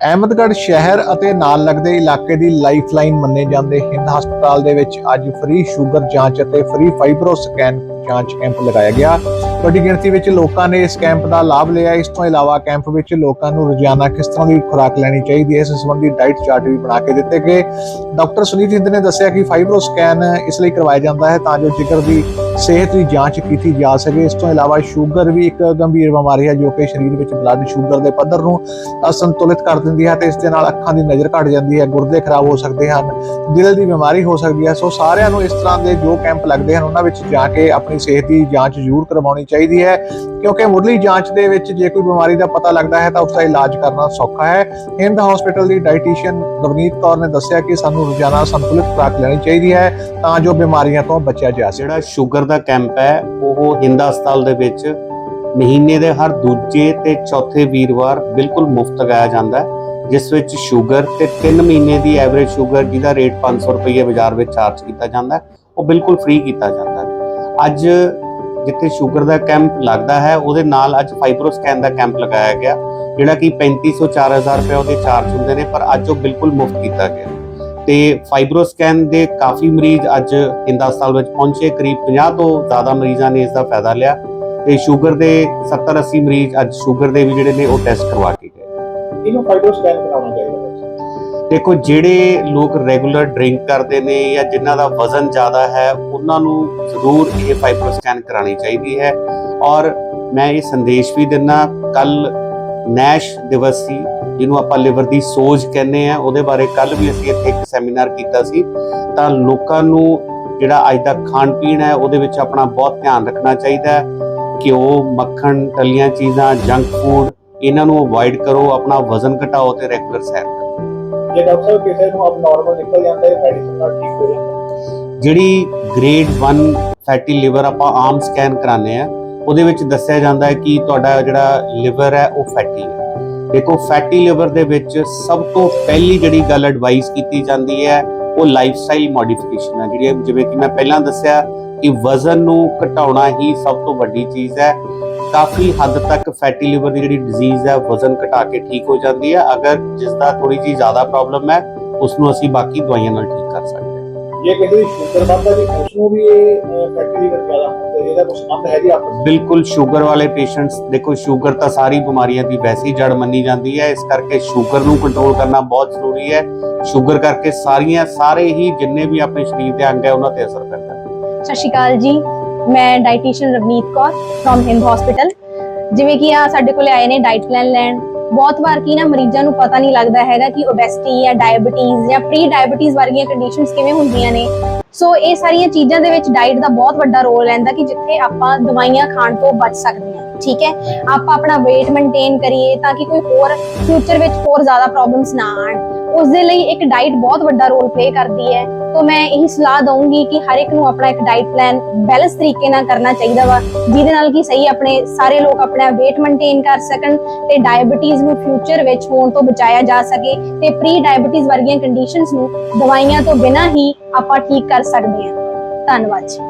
ਅਹਿਮਦਗੜ੍ਹ ਸ਼ਹਿਰ ਅਤੇ ਨਾਲ ਲੱਗਦੇ ਇਲਾਕੇ ਦੀ ਲਾਈਫਲਾਈਨ ਮੰਨੇ ਜਾਂਦੇ ਹਿੰਦ ਹਸਪਤਾਲ ਦੇ ਵਿੱਚ ਅੱਜ ਫ੍ਰੀ ਸ਼ੂਗਰ ਜਾਂਚ ਅਤੇ ਫ੍ਰੀ ਫਾਈਬਰੋ ਸਕੈਨ ਜਾਂਚ ਕੈਂਪ ਲਗਾਇਆ ਗਿਆ। ਵੱਡੀ ਗਿਣਤੀ ਵਿੱਚ ਲੋਕਾਂ ਨੇ ਇਸ ਕੈਂਪ ਦਾ ਲਾਭ ਲਿਆ। ਇਸ ਤੋਂ ਇਲਾਵਾ ਕੈਂਪ ਵਿੱਚ ਲੋਕਾਂ ਨੂੰ ਰੋਜ਼ਾਨਾ ਕਿਸ ਤਰ੍ਹਾਂ ਦੀ ਖੁਰਾਕ ਲੈਣੀ ਚਾਹੀਦੀ ਹੈ, ਇਸ ਸੰਬੰਧੀ ਡਾਈਟ ਚਾਰਟ ਵੀ ਬਣਾ ਕੇ ਦਿੱਤੇ ਗਏ। ਡਾਕਟਰ ਸੁਨੀਤ ਹਿੰਦ ਨੇ ਦੱਸਿਆ ਕਿ ਫਾਈਬਰੋ ਸਕੈਨ ਇਸ ਲਈ ਕਰਵਾਇਆ ਜਾਂਦਾ ਹੈ ਤਾਂ ਜੋ ਜਿਗਰ ਦੀ ਸਿਹਤ ਦੀ ਜਾਂਚ ਕੀਤੀ ਜਾ ਸਕੇ। ਇਸ ਤੋਂ ਇਲਾਵਾ ਸ਼ੂਗਰ ਵੀ ਇੱਕ ਗੰਭੀਰ ਬਿਮਾਰੀ ਹੈ, ਜੋ ਕਿ ਸਰੀਰ ਵਿੱਚ ਬਲੱਡ ਸ਼ੂਗਰ ਦੇ ਪੱਧਰ ਨੂੰ ਅਸੰਤੁਲਿਤ ਕਰ ਦਿੰਦੀ ਹੈ ਤੇ ਇਸ ਦੇ ਨਾਲ ਅੱਖਾਂ ਦੀ ਨਜ਼ਰ ਘਟ ਜਾਂਦੀ ਹੈ, ਗੁਰਦੇ ਖਰਾਬ ਹੋ ਸਕਦੇ ਹਨ, ਦਿਲ ਦੀ ਬਿਮਾਰੀ ਹੋ ਸਕਦੀ ਹੈ। ਸੋ ਸਾਰਿਆਂ ਨੂੰ ਇਸ ਤਰ੍ਹਾਂ ਦੇ ਜੋ ਕੈਂਪ ਲੱਗਦੇ ਹਨ, ਉਹਨਾਂ ਵਿੱਚ ਜਾ ਕੇ ਆਪਣੀ ਸਿਹਤ ਦੀ ਜਾਂਚ ਜ਼ਰੂਰ ਕਰਵਾਉਣੀ ਚਾਹੀਦੀ ਹੈ। ਕਿਉਂਕਿ ਮੁੱਢਲੀ ਜਾਂਚ ਦੇ ਵਿੱਚ ਜੇ ਕੋਈ ਬਿਮਾਰੀ ਦਾ ਪਤਾ ਲੱਗਦਾ ਹੈ, ਤਾਂ ਉਸ ਦਾ ਇਲਾਜ ਕਰਨਾ ਸੌਖਾ ਹੈ। ਹਿੰਦ ਹਸਪੀਟਲ ਦੀ ਡਾਈਟੀਸ਼ੀਅਨ ਰਵਨੀਤ ਕੌਰ ਨੇ ਦੱਸਿਆ ਕਿ ਸਾਨੂੰ ਰੋਜ਼ਾਨਾ ਸੰਤੁਲਿਤ ਖੁਰਾਕ ਲੈਣੀ ਚਾਹੀਦੀ ਹੈ, ਤਾਂ ਜੋ ਬਿਮਾਰੀਆਂ ਤੋਂ ਬਚਿਆ ਜਾ ਸਕੇ। ਜਿਹੜਾ ਸ਼ੂਗਰ ਦਾ ਕੈਂਪ ਹੈ, ਉਹ ਹਿੰਦ ਹਸਪਤਾਲ ਦੇ ਵਿੱਚ ਮਹੀਨੇ ਦੇ ਹਰ ਦੂਜੇ ਤੇ ਚੌਥੇ ਵੀਰਵਾਰ ਬਿਲਕੁਲ ਮੁਫਤ ਲਗਾਇਆ ਜਾਂਦਾ ਹੈ, ਜਿਸ ਵਿੱਚ ਸ਼ੂਗਰ ਤੇ 3 ਮਹੀਨੇ ਦੀ ਐਵਰੇਜ ਸ਼ੂਗਰ ਜਿਹਦਾ ਰੇਟ 500 ਰੁਪਏ ਬਾਜ਼ਾਰ ਵਿੱਚ ਚਾਰਜ ਕੀਤਾ ਜਾਂਦਾ ਹੈ, ਉਹ ਬਿਲਕੁਲ ਫ੍ਰੀ ਕੀਤਾ ਜਾਂਦਾ ਹੈ। ਅੱਜ ਜਿੱਥੇ ਸ਼ੂਗਰ ਦਾ ਕੈਂਪ ਲੱਗਦਾ ਹੈ, ਉਹਦੇ ਨਾਲ ਅੱਜ ਫਾਈਬਰੋ ਸਕੈਨ ਦਾ ਕੈਂਪ ਲਗਾਇਆ ਗਿਆ, ਜਿਹੜਾ ਕਿ 3500 4000 ਰੁਪਏ ਉਹਦੇ ਚਾਰਜ ਹੁੰਦੇ ਨੇ, ਪਰ ਅੱਜ ਉਹ ਬਿਲਕੁਲ ਮੁਫਤ ਕੀਤਾ ਗਿਆ। ਤੇ ਫਾਈਬਰੋ ਸਕੈਨ ਦੇ ਕਾਫੀ ਮਰੀਜ਼ ਅੱਜ ਹਿੰਦ ਹਸਪਤਾਲ ਵਿੱਚ ਪਹੁੰਚੇ ਕਰੀਬ 50 ਤੋਂ ਜ਼ਿਆਦਾ ਮਰੀਜ਼ਾਂ ਨੇ ਇਸ ਦਾ ਫਾਇਦਾ ਲਿਆ ਤੇ ਸ਼ੂਗਰ ਦੇ 70 80 ਮਰੀਜ਼ ਅੱਜ ਸ਼ੂਗਰ ਦੇ ਵੀ ਜਿਹੜੇ ਨੇ ਉਹ ਟੈਸਟ ਕਰਵਾ ਕੇ ਗਏ। ਇਹਨੂੰ ਫਾਈਬਰੋ ਸਕੈਨ ਕਰਾਉਣਾ ਚਾਹੀਦਾ ਦੇਖੋ ਜਿਹੜੇ ਲੋਕ ਰੈਗੂਲਰ ਡਰਿੰਕ ਕਰਦੇ ਨੇ ਜਾਂ ਜਿਨ੍ਹਾਂ ਦਾ ਵਜ਼ਨ ਜ਼ਿਆਦਾ ਹੈ ਉਹਨਾਂ ਨੂੰ ਜ਼ਰੂਰ ਇਹ ਫਾਈਬਰੋ ਸਕੈਨ ਕਰਾਣੀ ਚਾਹੀਦੀ ਹੈ। ਔਰ ਮੈਂ ਇਹ ਸੰਦੇਸ਼ ਵੀ ਦਿੰਨਾ ਕੱਲ ਨੈਸ਼ ਦਿਵਸ ਸੀ ਜਿਹਨੂੰ ਆਪਾਂ ਲਿਵਰ ਦੀ ਸੋਜ ਕਹਿੰਦੇ ਆ ਉਹਦੇ ਬਾਰੇ ਕੱਲ ਵੀ ਅਸੀਂ ਇੱਥੇ ਇੱਕ ਸੈਮੀਨਾਰ ਕੀਤਾ ਸੀ। ਤਾਂ ਲੋਕਾਂ ਨੂੰ ਜਿਹੜਾ ਅੱਜ ਦਾ ਖਾਣ ਪੀਣ ਹੈ ਉਹਦੇ ਵਿੱਚ ਆਪਣਾ ਬਹੁਤ ਧਿਆਨ ਰੱਖਣਾ ਚਾਹੀਦਾ ਹੈ। ਘਿਓ ਮੱਖਣ ਤਲੀਆਂ ਚੀਜ਼ਾਂ ਜੰਕ ਫੂਡ ਇਹਨਾਂ ਨੂੰ ਅਵੋਇਡ ਕਰੋ ਆਪਣਾ ਵਜ਼ਨ ਘਟਾਓ ਤੇ ਰੈਗੂਲਰ ਸੈਰ ਕਰੋ। ਜੇ ਡਾਕਟਰ ਸਾਹਿਬ ਕਿਸੇ ਨੂੰ ਅਬ ਨਾਰਮਲ ਨਿਕਲ ਜਾਂਦਾ ਹੈ ਮੈਡੀਸਨ ਨਾਲ ਠੀਕ ਹੋ ਜਾਂਦਾ। ਜਿਹੜੀ ਗ੍ਰੇਡ 1 ਫੈਟੀ ਲਿਵਰ ਆਪਾਂ ਆਮ ਸਕੈਨ ਕਰਾਉਂਦੇ ਆ ਉਹਦੇ ਵਿੱਚ ਦੱਸਿਆ ਜਾਂਦਾ ਹੈ ਕਿ ਤੁਹਾਡਾ ਜਿਹੜਾ ਲਿਵਰ ਹੈ ਉਹ ਫੈਟੀ ਹੈ। ਦੇਖੋ ਫੈਟੀ ਲਿਵਰ ਦੇ ਵਿੱਚ ਸਭ ਤੋਂ ਪਹਿਲੀ ਜਿਹੜੀ ਗੱਲ ਐਡਵਾਈਸ ਕੀਤੀ ਜਾਂਦੀ ਹੈ, ਉਹ ਲਾਈਫ ਸਟਾਈਲ ਮੋਡੀਫਿਕੇਸ਼ਨ ਹੈ, ਜਿਹੜੀ ਜਿਵੇਂ ਕਿ ਮੈਂ ਪਹਿਲਾਂ ਦੱਸਿਆ ਕਿ ਵਜ਼ਨ ਨੂੰ ਘਟਾਉਣਾ ਹੀ ਸਭ ਤੋਂ ਵੱਡੀ ਚੀਜ਼ ਹੈ। ਕਾਫੀ ਹੱਦ ਤੱਕ ਫੈਟੀ ਲਿਵਰ ਦੀ ਜਿਹੜੀ ਡਿਜ਼ੀਜ਼ ਹੈ, ਵਜ਼ਨ ਘਟਾ ਕੇ ਠੀਕ ਹੋ ਜਾਂਦੀ ਹੈ। ਅਗਰ ਜਿਸ ਦਾ ਥੋੜੀ ਜਿਹੀ ਜ਼ਿਆਦਾ ਪ੍ਰੋਬਲਮ ਹੈ ਉਸ ਨੂੰ ਅਸੀਂ ਬਾਕੀ ਦਵਾਈਆਂ ਨਾਲ ਠੀਕ ਕਰ ਸਕਦੇ ਜੇ ਕਿਸੇ ਦੀ ਸ਼ੂਗਰ ਵੱਧਦਾ ਜੀ ਉਸ ਨੂੰ ਵੀ ਇਹ ਫੈਟੀ ਲੀਵਰ ਜ਼ਿਆਦਾ ਹੁੰਦਾ ਇਹਦਾ ਕੁਝ ਸੰਬੰਧ ਹੈ ਜੀ ਆਪਸ ਵਿੱਚ। ਬਿਲਕੁਲ ਸ਼ੂਗਰ ਵਾਲੇ ਪੇਸ਼ੈਂਟਸ ਦੇਖੋ ਸ਼ੂਗਰ ਤਾਂ ਸਾਰੀ ਬਿਮਾਰੀਆਂ ਦੀ ਵੈਸੀ ਜੜ ਮੰਨੀ ਜਾਂਦੀ ਹੈ ਇਸ ਕਰਕੇ ਸ਼ੂਗਰ ਨੂੰ ਕੰਟਰੋਲ ਕਰਨਾ ਬਹੁਤ ਜ਼ਰੂਰੀ ਹੈ। ਸ਼ੂਗਰ ਕਰਕੇ ਸਾਰੀਆਂ ਸਾਰੇ ਹੀ ਜਿੰਨੇ ਵੀ ਆਪਣੇ ਸਰੀਰ ਦੇ ਅੰਗ ਹੈ ਉਹਨਾਂ ਤੇ ਅਸਰ ਪੈਂਦਾ ਹੈ। ਸਤਿ ਸ਼੍ਰੀ ਅਕਾਲ ਜੀ। ਮੈਂ dietician Ravneet Kaur from Hind hospital ਜਿਵੇਂ ਕਿ ਆ ਸਾਡੇ ਕੋਲੇ ਆਏ ਨੇ ਡਾਈਟ ਪਲਾਨ ਲੈਣ। ਬਹੁਤ ਵਾਰ ਕੀ ਨਾ ਮਰੀਜ਼ਾਂ ਨੂੰ ਪਤਾ ਨਹੀਂ ਲੱਗਦਾ ਹੈਗਾ ਕਿ ਓਬੈਸਿਟੀ ਜਾਂ ਡਾਇਬੀਟੀਜ਼ ਜਾਂ ਪ੍ਰੀ ਡਾਇਬੀਟੀਜ਼ ਵਰਗੀਆਂ ਕੰਡੀਸ਼ਨਸ ਕਿਵੇਂ ਹੁੰਦੀਆਂ ਨੇ। ਸੋ ਇਹ ਸਾਰੀਆਂ ਚੀਜ਼ਾਂ ਦੇ ਵਿੱਚ ਡਾਈਟ ਦਾ ਬਹੁਤ ਵੱਡਾ ਰੋਲ ਰਹਿੰਦਾ ਕਿ ਜਿੱਥੇ ਆਪਾਂ ਦਵਾਈਆਂ ਖਾਣ ਤੋਂ ਬਚ ਸਕਦੇ ਹਾਂ, ਠੀਕ ਹੈ? ਆਪਾਂ ਆਪਣਾ weight ਮੇਨਟੇਨ ਕਰੀਏ ਤਾਂ ਕਿ ਕੋਈ ਹੋਰ ਫਿਊਚਰ ਵਿੱਚ ਹੋਰ ਜ਼ਿਆਦਾ ਪ੍ਰੋਬਲਮਸ ਨਾ ਆਣ ਉਸ ਦੇ ਲਈ ਇੱਕ ਡਾਈਟ ਬਹੁਤ ਵੱਡਾ ਰੋਲ ਪਲੇ ਕਰਦੀ ਹੈ। ਤੋਂ ਮੈਂ ਇਹੀ ਸਲਾਹ ਦਊਂਗੀ ਕਿ ਹਰ ਇੱਕ ਨੂੰ ਆਪਣਾ ਇੱਕ ਡਾਈਟ ਪਲਾਨ ਬੈਲੈਂਸ ਤਰੀਕੇ ਨਾਲ ਕਰਨਾ ਚਾਹੀਦਾ ਵਾ, ਜਿਹਦੇ ਨਾਲ ਕਿ ਸਹੀ ਆਪਣੇ ਸਾਰੇ ਲੋਕ ਆਪਣਾ weight ਮੇਨਟੇਨ ਕਰ ਸਕਣ ਤੇ ਡਾਇਬੀਟੀਜ਼ ਨੂੰ ਫਿਊਚਰ ਵਿੱਚ ਹੋਣ ਤੋਂ ਬਚਾਇਆ ਜਾ ਸਕੇ ਤੇ ਪ੍ਰੀ ਡਾਇਬੀਟੀਜ਼ ਵਰਗੀਆਂ ਕੰਡੀਸ਼ਨਸ ਨੂੰ ਦਵਾਈਆਂ ਤੋਂ ਬਿਨਾਂ ਹੀ ਆਪਾਂ ਠੀਕ ਕਰ ਸਕਦੇ ਹਾਂ। ਧੰਨਵਾਦ ਜੀ।